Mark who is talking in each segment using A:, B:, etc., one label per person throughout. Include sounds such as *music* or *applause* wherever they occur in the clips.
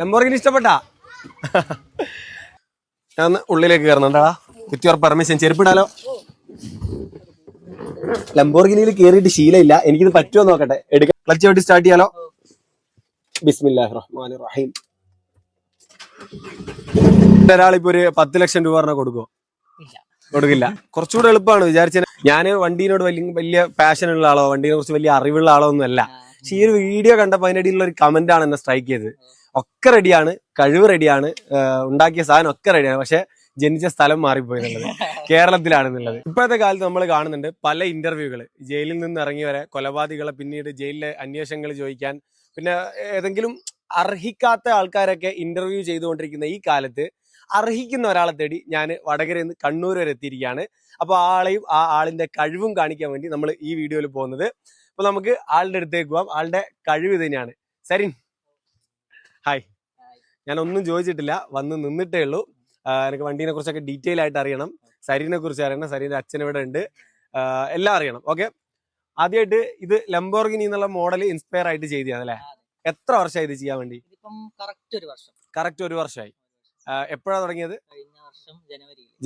A: Lamborghini ഇഷ്ടപ്പെട്ടാ? ഞാൻ ഉള്ളിലേക്ക് കയറുന്നുണ്ടാ with your permission ചെരുപ്പിടാലോ ലംബോർഗിനിയിൽ കയറിയിട്ട് ശീലമില്ല. എനിക്കിത് പറ്റുമോ നോക്കട്ടെ. എടുക്കാം ക്ലച്ച് വെട്ടി സ്റ്റാർട്ട് ചെയ്യാലോ? ബിസ്മില്ലാഹ് റഹ്മാൻ റഹീം ഒരാളിപ്പോ ഒരു പത്ത് ലക്ഷം രൂപ പറഞ്ഞാൽ കൊടുക്കുമോ
B: ഇല്ല.
A: കൊടുക്കില്ല. കുറച്ചുകൂടെ എളുപ്പമാണ് വിചാരിച്ചത്. ഞാൻ വണ്ടീനോട് വലിയ വലിയ പാഷൻ ഉള്ള ആളോ വണ്ടീനെ കുറിച്ച് വലിയ അറിവുള്ള ആളോ ഒന്നും അല്ല. പക്ഷെ ഈ ഒരു വീഡിയോ കണ്ടപ്പോൾ അതിനിടയിലുള്ള ഒരു കമന്റ് ആണ് എന്നെ സ്ട്രൈക്ക് ചെയ്തത്. ഒക്കെ റെഡിയാണ് കഴിവ് റെഡിയാണ് ഉണ്ടാക്കിയ സാധനം ഒക്കെ റെഡിയാണ് പക്ഷെ ജനിച്ച സ്ഥലം മാറിപ്പോയി എന്നുള്ളത് *laughs* കേരളത്തിലാണെന്നുള്ളത്. ഇപ്പോഴത്തെ കാലത്ത് നമ്മൾ കാണുന്നുണ്ട് പല ഇന്റർവ്യൂകൾ ജയിലിൽ നിന്ന് ഇറങ്ങി വരെ കൊലപാതകളെ പിന്നീട് ജയിലിലെ അന്വേഷണങ്ങൾ ചോദിക്കാൻ പിന്നെ ഏതെങ്കിലും അർഹിക്കാത്ത ആൾക്കാരൊക്കെ ഇന്റർവ്യൂ ചെയ്തുകൊണ്ടിരിക്കുന്ന ഈ കാലത്ത് അർഹിക്കുന്ന ഒരാളെ തേടി ഞാൻ വടകരയിൽ നിന്ന് കണ്ണൂർ വരെ എത്തിയിരിക്കുകയാണ്. അപ്പോൾ ആളെയും ആ ആളിന്റെ കഴിവും കാണിക്കാൻ വേണ്ടി നമ്മൾ ഈ വീഡിയോയിൽ പോകുന്നത്. അപ്പോൾ നമുക്ക് ആളുടെ അടുത്തേക്ക് പോവാം. ആളുടെ കഴിവ് തന്നെയാണ്. സരിൻ. ഹായ് ഞാൻ ഒന്നും ചോദിച്ചിട്ടില്ല. വന്ന് നിന്നിട്ടേ ഉള്ളൂ. എനിക്ക് വണ്ടീനെ കുറിച്ചൊക്കെ ഡീറ്റെയിൽ ആയിട്ട് അറിയണം. സരീനെ കുറിച്ച് അറിയണം. സരീന്റെ അച്ഛൻ ഇവിടെ ഉണ്ട്. എല്ലാം അറിയണം. ഓക്കെ ആദ്യമായിട്ട് ഇത് ലംബോർഗിനി എന്നുള്ള മോഡൽ ഇൻസ്പയർ ആയിട്ട് ചെയ്തതാണ് അല്ലേ? എത്ര വർഷമായി ഇത് ചെയ്യാൻ വേണ്ടി?
B: കറക്റ്റ് ഒരു
A: വർഷമായി. എപ്പോഴാണ് തുടങ്ങിയത്?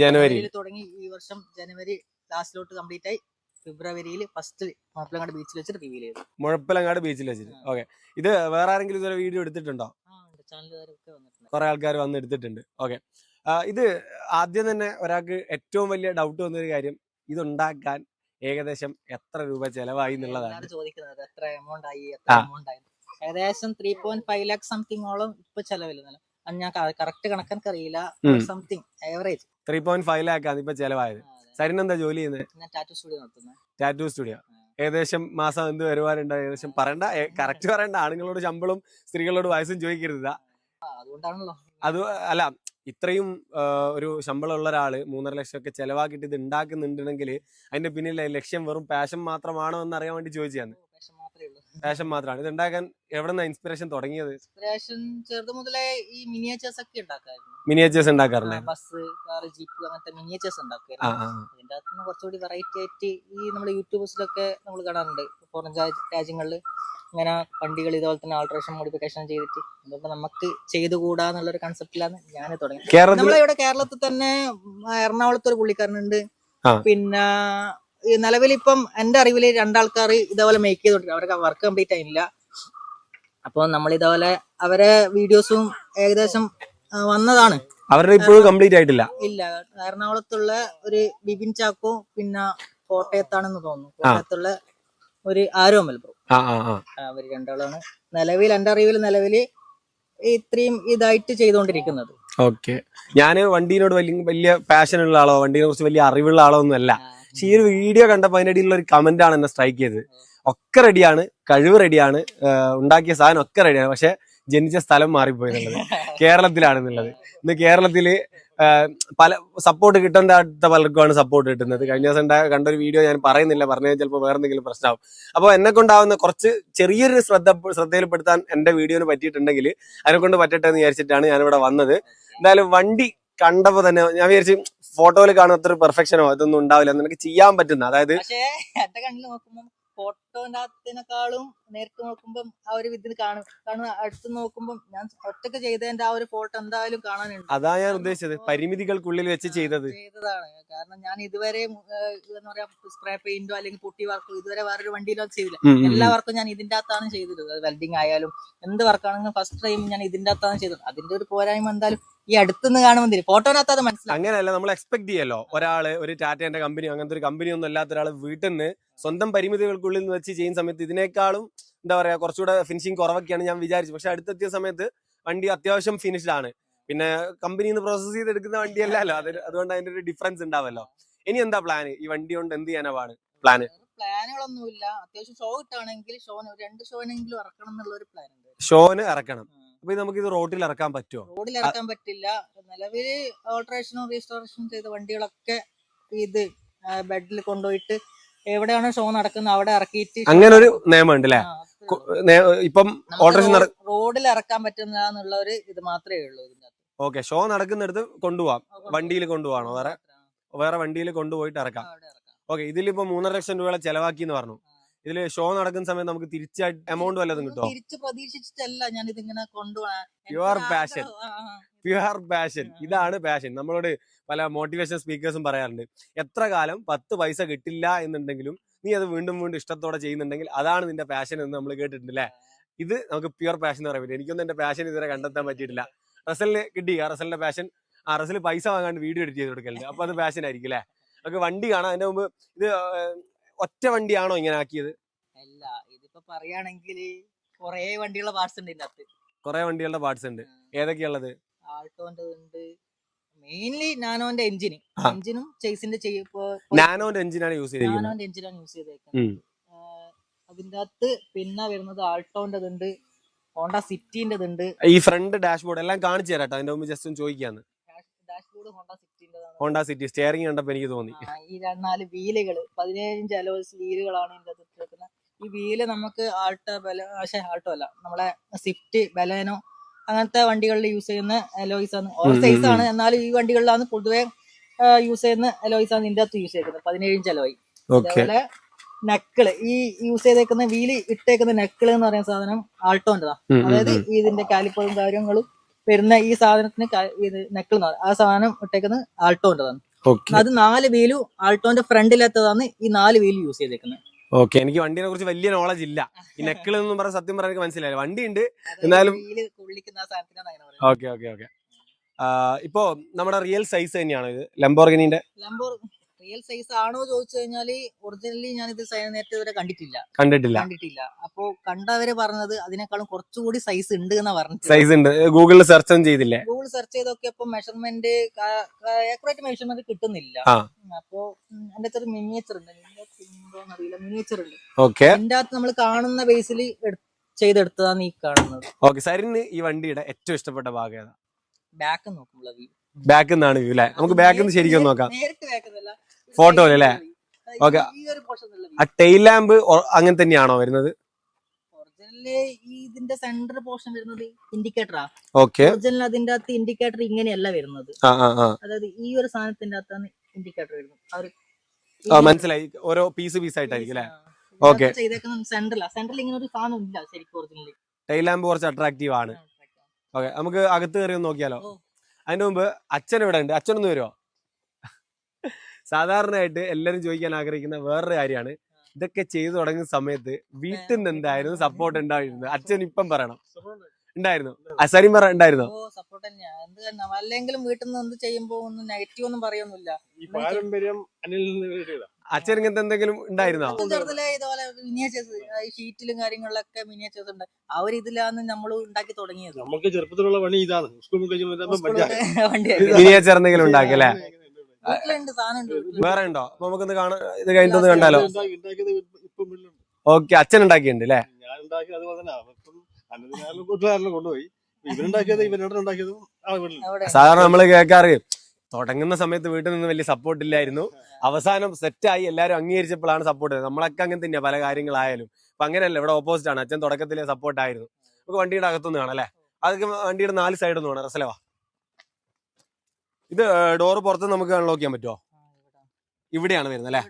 B: ജനുവരിയിൽ തുടങ്ങി. ഈ വർഷം ജനുവരി ലാസ്റ്റിലോട്ട് കംപ്ലീറ്റ് ആയി ഫെബ്രുവരിയിൽ ഫസ്റ്റ് മാപ്പിളങ്ങാട് ബീച്ചിൽ വെച്ചിട്ട് റിവീൽ ചെയ്തു.
A: മുഴപ്പിലങ്ങാട് ബീച്ചിൽ വെച്ചിട്ട്. ഓക്കെ ഇത് വേറെ ആരെങ്കിലും ഇതുവരെ വീഡിയോ എടുത്തിട്ടുണ്ടോ? കുറെ ആൾക്കാർ വന്ന് എടുത്തിട്ടുണ്ട്. ഓക്കെ. ഇത് ആദ്യം തന്നെ ഒരാൾക്ക് ഏറ്റവും വലിയ ഡൗട്ട് വന്നൊരു കാര്യം ഇതുണ്ടാക്കാൻ ഏകദേശം എത്ര രൂപ ചെലവായി എന്നുള്ളതാണ്.
B: ചോദിക്കുന്നത് എത്ര എമൗണ്ട് ആയി എത്ര
A: ആ.
B: എമൗണ്ട് ആയി. ഏകദേശം three point five lakh something ഓളം ഇപ്പൊ ചെലവില്ല ഞാൻ കറക്റ്റ് കണക്കെനിക്ക് അറിയില്ല. Something average
A: three point five lakh ആണ് ഇപ്പൊ ചെലവായത്. സരിൻ എന്താ ജോലി ചെയ്യുന്നത്
B: ഞാൻ ടാറ്റു സ്റ്റുഡിയോ നടത്തുന്നത്
A: ടാറ്റൂ സ്റ്റുഡിയോ ഏകദേശം മാസം എന്ത് വരുവാനുണ്ട് ഏകദേശം പറയണ്ട. കറക്റ്റ് പറയണ്ട. ആണുങ്ങളോട് ശമ്പളവും സ്ത്രീകളോട് വയസ്സും ചോദിക്കരുത്. അത് അല്ല ഇത്രയും ഒരു ശമ്പളമുള്ള ഒരാൾ മൂന്നര ലക്ഷം ഒക്കെ ചെലവാക്കിയിട്ട് ഇത് ഉണ്ടാക്കുന്നുണ്ടെങ്കിൽ അതിന്റെ പിന്നിലെ ലക്ഷ്യം വെറും പാഷൻ മാത്രമാണോ എന്ന് അറിയാൻ വേണ്ടി ചോദിച്ചാണ് പാഷൻ മാത്രമാണ് ഇത് ഉണ്ടാക്കാൻ എവിടെ നിന്നാണ് ഇൻസ്പിറേഷൻ തുടങ്ങിയത്?
B: ഇൻസ്പിറേഷൻ ചെറുതു മുതലേ ഈ മിനിയേച്ചേഴ്സ് ഒക്കെ ഉണ്ടാക്കായിരുന്നു.
A: മിനിയേച്ചേഴ്സ് ഉണ്ടാക്കാറുണ്ട്
B: ബസ് കാർ ജീപ്പ് അങ്ങനത്തെ മിനിയേച്ചേഴ്സ്
A: ഉണ്ടാക്കാറുണ്ട്
B: ഉണ്ടാക്കായിരുന്നു അതിന്റെ അകത്ത് നിന്ന് കുറച്ചുകൂടി വെറൈറ്റി ആയിട്ട് ഈ നമ്മുടെ യൂട്യൂബേഴ്സിലൊക്കെ നമ്മൾ കാണാറുണ്ട്. പുറം രാജ്യങ്ങളിൽ ഇങ്ങനെ വണ്ടികൾ ഇതുപോലെ തന്നെ ആൾട്രേഷൻ മോഡിഫിക്കേഷൻ ചെയ്തിട്ട് അതുകൊണ്ട് നമുക്ക് ചെയ്തുകൂടാന്നുള്ളൊരു കൺസെപ്റ്റിലാണ് ഞാൻ തുടങ്ങിയത്.
A: നമ്മളിവിടെ
B: നമ്മളെ ഇവിടെ കേരളത്തിൽ തന്നെ എറണാകുളത്ത് ഒരു പുള്ളിക്കാരനുണ്ട്. പിന്നെ നിലവിലിപ്പം എന്റെ അറിവിൽ രണ്ടാൾക്കാർ ഇതേപോലെ മേക്ക് ചെയ്തോണ്ടിരിക്കും അവരൊക്കെ വർക്ക് കംപ്ലീറ്റ് ആയില്ല അപ്പോൾ നമ്മൾ ഇതേപോലെ അവരെ വീഡിയോസും ഏകദേശം വന്നതാണ്.
A: അവരുടെ ഇപ്പോഴും കംപ്ലീറ്റ് ആയിട്ടില്ല.
B: ഇല്ല. എറണാകുളത്തുള്ള ഒരു ബിബിൻ ചാക്കോ പിന്നെ കോട്ടയത്താണെന്ന് തോന്നുന്നു. കോട്ടയത്തുള്ള ഒരു ആരോമൽ ബ്രോ അവർ രണ്ടാളാണ്. നിലവിൽ എന്റെ അറിവിൽ നിലവിൽ ഇത്രയും ഇതായിട്ട് ചെയ്തുകൊണ്ടിരിക്കുന്നത്.
A: ഓക്കെ. ഞാൻ വണ്ടീനോട് വലിയ വലിയ പാഷൻ ഉള്ള ആളോ വണ്ടീനെ കുറിച്ച് വലിയ അറിവുള്ള ആളോ ഒന്നും അല്ല. പക്ഷെ ഈ ഒരു വീഡിയോ കണ്ടപ്പോൾ അതിന്റെ ഇടയിൽ ഒരു കമന്റ് ആണ് എന്നെ സ്ട്രൈക്ക് ചെയ്തത് ഒക്കെ റെഡിയാണ് കഴിവ് റെഡിയാണ് ഉണ്ടാക്കിയ സാധനം ഒക്കെ റെഡിയാണ് പക്ഷെ ജനിച്ച സ്ഥലം മാറിപ്പോയി എന്നുള്ളത് *laughs* കേരളത്തിലാണെന്നുള്ളത്. ഇന്ന് കേരളത്തിൽ പല സപ്പോർട്ട് കിട്ടേണ്ട അടുത്ത പലർക്കുമാണ് സപ്പോർട്ട് കിട്ടുന്നത്. കഴിഞ്ഞ ദിവസം കണ്ട ഒരു വീഡിയോ ഞാൻ പറയുന്നില്ല. പറഞ്ഞാൽ ചിലപ്പോൾ വേറെ എന്തെങ്കിലും പ്രശ്നമാവും അപ്പോൾ എന്നെ കൊണ്ടാവുന്ന കുറച്ച് ചെറിയൊരു ശ്രദ്ധ ശ്രദ്ധയിൽപ്പെടുത്താൻ എന്റെ വീഡിയോന് പറ്റിയിട്ടുണ്ടെങ്കിൽ അതിനെ കൊണ്ട് പറ്റട്ടെ എന്ന് വിചാരിച്ചിട്ടാണ് ഞാനിവിടെ വന്നത്. എന്തായാലും വണ്ടി കണ്ടപ്പോ തന്നെ ഞാൻ വിചാരിച്ചു ഫോട്ടോയിൽ കാണുന്ന അത്ര പെർഫെക്ഷനോ അതൊന്നും ഉണ്ടാവില്ല നിനക്ക് ചെയ്യാൻ പറ്റുന്ന അതായത്
B: പക്ഷേ എന്റെ കണ്ണിൽ നോക്കുമ്പോൾ ഫോട്ടോനകത്തിനെക്കാളും നേരിട്ട് നോക്കുമ്പോൾ ആ ഒരു ഇതിന് കാണും. കാരണം അടുത്ത് നോക്കുമ്പോൾ ഞാൻ ഒറ്റയ്ക്ക് ചെയ്തതിന്റെ ആ ഒരു ഫോട്ടോ എന്തായാലും കാണാനുണ്ട്.
A: അതാ ഞാൻ ഉദ്ദേശിച്ചത് പരിമിതികൾക്കുള്ളിൽ വെച്ച് ചെയ്തത്.
B: ചെയ്തതാണ്. കാരണം ഞാൻ ഇതുവരെ എന്താ പറയാ സ്പ്രേ പെയിന്റോ അല്ലെങ്കിൽ പുട്ടി വർക്കോ ഇതുവരെ വേറൊരു വണ്ടിയിലോ ചെയ്തില്ല.
A: ഉം, ഉം,
B: എല്ലാ വർക്കും ഞാൻ ഇതിന്റെ അകത്താണ് ചെയ്തത്. വെൽഡിങ് ആയാലും എന്ത് വർക്കാണെങ്കിലും ഫസ്റ്റ് ടൈം ഞാൻ ഇതിന്റെ അകത്താണ് ചെയ്തത്. അതിന്റെ ഒരു പോരായ്മ എന്തായാലും ഈ അടുത്തുനിന്ന് കാണുമ്പോൾ ഫോട്ടോനകത്ത് അത് മനസ്സിലാവും.
A: അങ്ങനെയല്ല നമ്മൾ എക്സ്പെക്ട് ചെയ്യല്ലോ. ഒരാൾ ഒരു ടാറ്റേന്റെ കമ്പനി അങ്ങനത്തെ ഒരു കമ്പനി ഒന്നും അല്ലാത്ത ഒരാൾ വീട്ടിൽ നിന്ന് സ്വന്തം പരിമിതികൾക്കുള്ളിൽ നിന്ന് വെച്ച് ചെയ്യുന്ന സമയത്ത് ഇതിനേക്കാളും എന്താ പറയാ കുറച്ചുകൂടെ ഫിനിഷിംഗ് കുറവൊക്കെയാണ് ഞാൻ വിചാരിച്ചു പക്ഷെ അടുത്തെത്തിയ സമയത്ത് വണ്ടി അത്യാവശ്യം ഫിനിഷ്ഡ് ആണ്. പിന്നെ കമ്പനിയിൽ നിന്ന് പ്രോസസ് ചെയ്തെടുക്കുന്ന വണ്ടിയല്ലല്ലോ. അത് അതുകൊണ്ട് അതിന്റെ ഒരു ഡിഫറൻസ് ഉണ്ടാവല്ലോ. ഇനി എന്താ പ്ലാന് ഈ വണ്ടി കൊണ്ട് എന്ത് ചെയ്യാനാണ് പ്ലാൻ
B: പ്ലാനുകളൊന്നുമില്ല. അത്യാവശ്യം ഷോ കിട്ടുകയാണെങ്കിൽ ഷോന് രണ്ട് ഷോനെങ്കിലും ഇറക്കണം എന്നുള്ള ഒരു പ്ലാൻ ഉണ്ട്.
A: ഷോന് ഇറക്കണം. അപ്പൊ നമുക്ക് ഇത് റോഡിൽ ഇറക്കാൻ പറ്റുമോ
B: റോഡിൽ ഇറക്കാൻ പറ്റില്ല. നിലവിൽ ഓൾട്രേഷനും റീസ്റ്റോറേഷനും ചെയ്ത വണ്ടികളൊക്കെ ഇത് ബെഡിൽ കൊണ്ടുപോയിട്ട് എവിടെയാണ് ഷോ നടക്കുന്നത് അവിടെ ഇറക്കിയിട്ട്
A: അങ്ങനെ ഒരു നിയമം ഉണ്ട് അല്ലെ ഇപ്പം ഓൾട്രേഷൻ
B: റോഡിൽ ഇറക്കാൻ പറ്റുന്ന എന്നുള്ള ഒരു ഇത് മാത്രമേ ഉള്ളൂ ഇതിനകത്ത്.
A: ഓക്കെ ഷോ നടക്കുന്നിടത്ത് കൊണ്ടുപോവാം. വണ്ടിയിൽ കൊണ്ടുപോകണോ വേറെ വേറെ വണ്ടിയിൽ കൊണ്ടുപോയിട്ട് ഇറക്കാം. ഓക്കെ ഇതിലിപ്പോ മൂന്നര ലക്ഷം രൂപയുടെ ചെലവാക്കി എന്ന് പറഞ്ഞു ഇതിൽ ഷോ നടക്കുന്ന സമയത്ത് നമുക്ക് തിരിച്ചായിട്ട് എമൗണ്ട് വല്ലതും കിട്ടുമോ
B: തിരിച്ച് പ്രതീക്ഷിച്ചിട്ടല്ല ഞാൻ ഇതിങ്ങനെ കൊണ്ടുപോകാൻ
A: പാഷൻ പ്യുവർ പാഷൻ ഇതാണ് പാഷൻ നമ്മളോട് പല മോട്ടിവേഷൻ സ്പീക്കേഴ്സും പറയാറുണ്ട്. എത്ര കാലം പത്ത് പൈസ കിട്ടില്ല എന്നുണ്ടെങ്കിലും നീ അത് വീണ്ടും വീണ്ടും ഇഷ്ടത്തോടെ ചെയ്യുന്നുണ്ടെങ്കിൽ അതാണ് നിന്റെ പാഷൻ എന്ന് നമ്മൾ കേട്ടിട്ടുണ്ട് അല്ലേ ഇത് നമുക്ക് പ്യുവർ പാഷൻ എന്ന് പറയാൻ പറ്റും എനിക്കൊന്നും എന്റെ പാഷൻ ഇതുവരെ കണ്ടെത്താൻ പറ്റിയിട്ടില്ല. റസലിന് കിട്ടി. ആ റസലിന്റെ പാഷൻ ആ റസൽ പൈസ വാങ്ങാണ്ട് വീഡിയോ എഡിറ്റ് ചെയ്ത് കൊടുക്കലുണ്ട്. അപ്പൊ അത് പാഷൻ ആയിരിക്കും അല്ലേ നമുക്ക് വണ്ടി കാണാം. അതിന്റെ മുമ്പ് ഇത് ഒറ്റ വണ്ടിയാണോ ഇങ്ങനെ ആക്കിയത്?
B: അല്ല ഇതിപ്പോ പറയുകയാണെങ്കിൽ കൊറേ വണ്ടികളുടെ പാർട്സ് ഉണ്ട് ഇതിന്റെ അകത്ത്
A: കുറെ വണ്ടികളുടെ പാർട്സ് ഉണ്ട്. ഏതൊക്കെയുള്ളത്
B: ആൾട്ടോന്റെ ഉണ്ട്. മെയിൻലി നാനോന്റെ എഞ്ചിന്
A: ആ.
B: എഞ്ചിനും ചേസിന്റെ ചെയ്യപ്പോ
A: നാനോന്റെ എഞ്ചിനാണ് യൂസ് ചെയ്തിരിക്കുന്നത്.
B: നാനോന്റെ എഞ്ചിനാണ് യൂസ് ചെയ്തേക്കുന്നത്.
A: ഉം.
B: അതിന്റെ അകത്ത് പിന്നെ വരുന്നത് ആൾട്ടോന്റെ ഉണ്ട് ഹോണ്ട സിറ്റിന്റെ ഉണ്ട്
A: ഈ ഫ്രണ്ട് ഡാഷ്ബോർഡ് എല്ലാം കാണിച്ചു തരാം കേട്ടോ അതിന്റെ മുമ്പ് ജസ്റ്റ് ഒന്ന് ചോദിക്കാന്ന്.
B: ഹോണ്ട
A: സിറ്റി സ്റ്റിയറിംഗ് കണ്ടപ്പോ എനിക്ക് തോന്നി.
B: ഈ നാല് വീലുകൾ പതിനേഴ് അലോയ്സ് വീലുകളാണ് ഇതിന്റെ ഇട്ടേക്കുന്നത് ഈ വീൽ നമുക്ക് ആൾട്ടോ ബല പക്ഷേ ആൾട്ടോ അല്ല നമ്മളെ സ്വിഫ്റ്റ് ബലേനോ അങ്ങനത്തെ വണ്ടികളിൽ യൂസ് ചെയ്യുന്ന അലോയ്സ് ആണ്.
A: ഉം,
B: സൈസ് ആണ്. എന്നാലും ഈ വണ്ടികളിലാണ് പൊതുവെ യൂസ് ചെയ്യുന്ന അലോയ്സ് ആണ് ഇതിന്റെ അകത്ത് യൂസ് ചെയ്യുന്നത് പതിനേഴ് ഇഞ്ച് അലോയ് അതേപോലെ നെക്കിൾ. ഈ യൂസ് ചെയ്തേക്കുന്ന വീൽ ഇട്ടേക്കുന്ന നെക്കിൾ എന്ന് പറയുന്ന സാധനം ആൾട്ടോന്റെതാ അതായത് ഇതിന്റെ കാലിപ്പറും കാര്യങ്ങളും വരുന്ന ഈ സാധനത്തിന് ഇത് നെക്കിൾ ആ സാധനം ഇട്ടേക്കുന്നത് ആൾട്ടോന്റെതാണ് അത് നാല് വീലും ആൾട്ടോന്റെ ഫ്രണ്ടിലെത്തതാണ് ഈ നാല് വീൽ യൂസ് ചെയ്തേക്കുന്നത്.
A: ഓക്കെ എനിക്ക് വണ്ടിനെ കുറിച്ച് വലിയ നോളജ് ഇല്ല. ഈ നെക്കിൾ എന്നും പറഞ്ഞ സത്യം പറയാൻ എനിക്ക് മനസ്സിലായില്ല. വണ്ടി ഉണ്ട് എന്നാലും-
B: പറയുന്നത്.
A: ഓക്കെ ഓക്കെ ഓക്കെ ഇപ്പോ നമ്മുടെ റിയൽ സൈസ് തന്നെയാണ് ഇത് ലംബോർഗിനിന്റെ
B: ലംബോ റിയൽ സൈസ് ആണോ ചോദിച്ചു കഴിഞ്ഞാൽ ഒറിജിനലി ഞാൻ ഇത് നേരത്തെ വരെ കണ്ടിട്ടില്ല.
A: കണ്ടിട്ടില്ല.
B: കണ്ടിട്ടില്ല. അപ്പോ കണ്ടവര് പറഞ്ഞത് അതിനേക്കാളും കുറച്ചുകൂടി സൈസ് ഉണ്ട് എന്ന് പറഞ്ഞു
A: സൈസ് ഉണ്ട്. ഗൂഗിളിൽ സെർച്ച് ഒന്നും ചെയ്തില്ലേ?
B: ഗൂഗിൾ സെർച്ച് ചെയ്തൊക്കെ അപ്പൊ മെഷർമെന്റ് ആക്യുറേറ്റ് മെഷർമെന്റ് കിട്ടുന്നില്ല. അപ്പോ എന്റെ അത്ര മിനിയേച്ചർ ഉണ്ട്. അറിയില്ല. മിനിയേച്ചർ ഉണ്ട്.
A: ഓക്കെ
B: എന്റെ അകത്ത് നമ്മൾ കാണുന്ന ബേസിൽ ചെയ്തെടുത്തതാണ് ഈ കാണുന്നത്.
A: ഓക്കെ സരിന് ഈ വണ്ടിയുടെ ഏറ്റവും ഇഷ്ടപ്പെട്ട ഭാഗം ഏതാ?
B: ബാക്ക് നോക്കുമ്പോൾ.
A: ബാക്ക് നിന്നാണ് വ്യൂ അല്ലേ നമുക്ക് ബാക്ക് നിന്ന് ശരിക്കും നോക്കാം.
B: നേരിട്ട് എന്നല്ല.
A: ൽ അല്ലേ?
B: ഓക്കെ
A: ആ ടെയിൽ ലാമ്പ് അങ്ങനെ തന്നെയാണോ വരുന്നത്?
B: ഇതിന്റെ സെന്റർ പോർഷൻ വരുന്നത് ഇൻഡിക്കേറ്ററാ
A: ഓക്കെ
B: ഒറിജിനൽ അതിന്റെ അകത്ത് ഇൻഡിക്കേറ്റർ ഇങ്ങനെയല്ല വരുന്നത്. അതായത് ഈ ഒരു സാധനത്തിന്റെ അകത്താണ് ഇൻഡിക്കേറ്റർ വരുന്നത്.
A: മനസ്സിലായി. ഓരോ പീസ് പീസ് ആയിട്ടായിരിക്കും അല്ലേ? Okay.
B: ചെയ്തേക്കുന്നത് സെന്ററിലാ സെന്ററിൽ ഇങ്ങനെ ഒരു സാധനം ഇല്ല ശരിക്കും ഒറിജിനലി
A: ടെയിൽ ലാമ്പ് കുറച്ച് അട്രാക്റ്റീവ് ആണ്. ഓക്കെ നമുക്ക് അകത്ത് കയറി ഒന്ന് നോക്കിയാലോ. അതിന്റെ മുമ്പ് അച്ഛൻ ഇവിടെ ഉണ്ട് അച്ഛനൊന്ന് വരുമോ സാധാരണയായിട്ട് എല്ലാരും ചോദിക്കാൻ ആഗ്രഹിക്കുന്ന വേറൊരു കാര്യമാണ്. ഇതൊക്കെ ചെയ്തു തുടങ്ങുന്ന സമയത്ത് വീട്ടിൽ നിന്ന് എന്തായിരുന്നു സപ്പോർട്ട് ഉണ്ടായിരുന്നു അച്ഛൻ ഇപ്പം പറയണം. ഉണ്ടായിരുന്നു? അസരിൻ പറ ഉണ്ടായിരുന്നോ?
B: സപ്പോർട്ട് തന്നെയാ. എന്ത് തന്നെ? അല്ലെങ്കിലും വീട്ടിൽ നിന്ന് എന്ത് ചെയ്യുമ്പോ ഒന്നും നെഗറ്റീവ് ഒന്നും പറയൊന്നുമില്ല.
C: ഈ പാരമ്പര്യം അനിൽ
A: അച്ഛൻ ഇങ്ങനത്തെ എന്തെങ്കിലും ഉണ്ടായിരുന്നോ?
B: ചെറുതിലെ ഇതുപോലെ മിനിയേച്ചേഴ്സ് ഈ ഷീറ്റിലും കാര്യങ്ങളിലൊക്കെ മിനിയേച്ചേഴ്സ് ഉണ്ട്. അവർ ഇതിലാണ് നമ്മൾ ഉണ്ടാക്കി തുടങ്ങിയത്.
C: നമുക്ക് ചെറുപ്പത്തിലുള്ള പണി ഇതാണ്. സ്കൂൾ
A: മിനിയേച്ചർ എന്തെങ്കിലും ഉണ്ടാക്കി വേറെ ഉണ്ടോ അപ്പൊ നമുക്കൊന്ന് കാണാൻ ഇത് കഴിഞ്ഞൊന്ന് കണ്ടാലോ? ഓക്കെ അച്ഛൻ ഉണ്ടാക്കിയിട്ടുണ്ട് അല്ലേ?
C: ഞാൻ അതുപോലെ തന്നെ. കൂട്ടുകാരനെ കൊണ്ടുപോയി. ഇവരുണ്ടാക്കിയത് ഇവരോട് ഉണ്ടാക്കിയതും ആ വീട്ടിലുണ്ട്.
A: സാധാരണ നമ്മൾ കേൾക്കാറ് തുടങ്ങുന്ന സമയത്ത് വീട്ടിൽ നിന്ന് വലിയ സപ്പോർട്ട് ഇല്ലായിരുന്നു. അവസാനം സെറ്റായി എല്ലാവരും അംഗീകരിച്ചപ്പോഴാണ് സപ്പോർട്ട് ചെയ്തത് നമ്മളൊക്കെ അങ്ങനെ തന്നെയാ പല കാര്യങ്ങളായാലും. അപ്പൊ അങ്ങനെയല്ല ഇവിടെ ഓപ്പോസിറ്റ് ആണ്. അച്ഛൻ തുടക്കത്തിലെ സപ്പോർട്ട് ആയിരുന്നു. നമുക്ക് വണ്ടിയുടെ അകത്തുനിന്ന് കാണാം അല്ലേ? അതൊക്കെ വണ്ടിയുടെ നാല് സൈഡിൽ നിന്ന് വേണം റസലവാ ഇത് ഡോറ് പുറത്ത് നമുക്ക് അൺലോക്ക് ചെയ്യാൻ പറ്റുമോ ഇവിടെയാണ് വരുന്നത് അല്ലേ?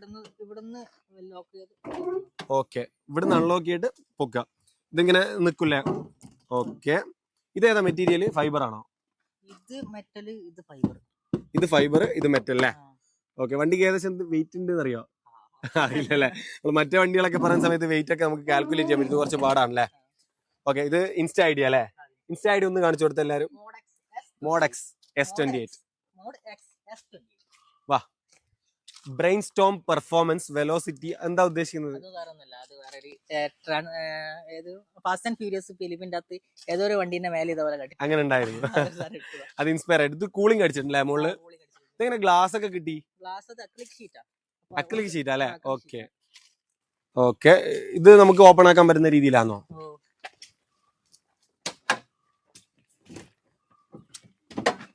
A: ഓക്കെ ഇവിടുന്ന് അൺലോക്ക് ചെയ്തിട്ട് പൊക്കുക. ഇതിങ്ങനെ നിൽക്കില്ലേ? ഓക്കെ ഏതാ മെറ്റീരിയൽ ഫൈബർ ആണോ?
B: ഇത് മെറ്റൽ ഇത് ഫൈബർ
A: ഇത് ഫൈബർ ഇത് മെറ്റൽ അല്ലേ? ഓക്കെ വണ്ടിക്ക് ഏകദേശം വെയിറ്റ് ഉണ്ട് അറിയോ അറിയില്ലല്ലേ. നമ്മൾ മറ്റേ വണ്ടികളൊക്കെ പറയുന്ന സമയത്ത് വെയിറ്റ് ഒക്കെ നമുക്ക് കാൽക്കുലേറ്റ് ചെയ്യാൻ പറ്റും. ഇത് കുറച്ച് പാടാണല്ലേ? ഓക്കെ ഇത് ഇൻസ്റ്റ ഐഡിയ അല്ലേ? ഇൻസ്റ്റ ഐഡിയ ഒന്ന് കാണിച്ചു കൊടുത്ത എല്ലാവരും. Modax S twenty eight
B: twenty
A: brainstorm performance velocity എന്താ ഉദ്ദേശിക്കുന്നത്?
B: അത് വേറെ ഫാസ്റ്റ് ആൻഡ് ഫ്യൂരിയസ് ഫിലിമിന്റെ അകത്ത് ഏതോ ഒരു വണ്ടീന്റെ മേലെ ഇതേപോലെ കട്ടി.
A: അങ്ങനെ ഉണ്ടായിരുന്നു. *laughs* അത് ഇൻസ്പയർ ആയിട്ട് ഇത് കൂളിംഗ് അടിച്ചിട്ടുണ്ടല്ലേ മുകളിൽ ഇതെങ്ങനെ ഗ്ലാസ് ഒക്കെ കിട്ടി?
B: ഗ്ലാസ് അത് അക്ലിക് ഷീറ്റാ
A: അക്ലിക് ഷീറ്റ് അല്ലേ? ഓക്കെ ഓക്കെ ഇത് നമുക്ക് ഓപ്പൺ ആക്കാൻ പറ്റുന്ന രീതിയിലാണോ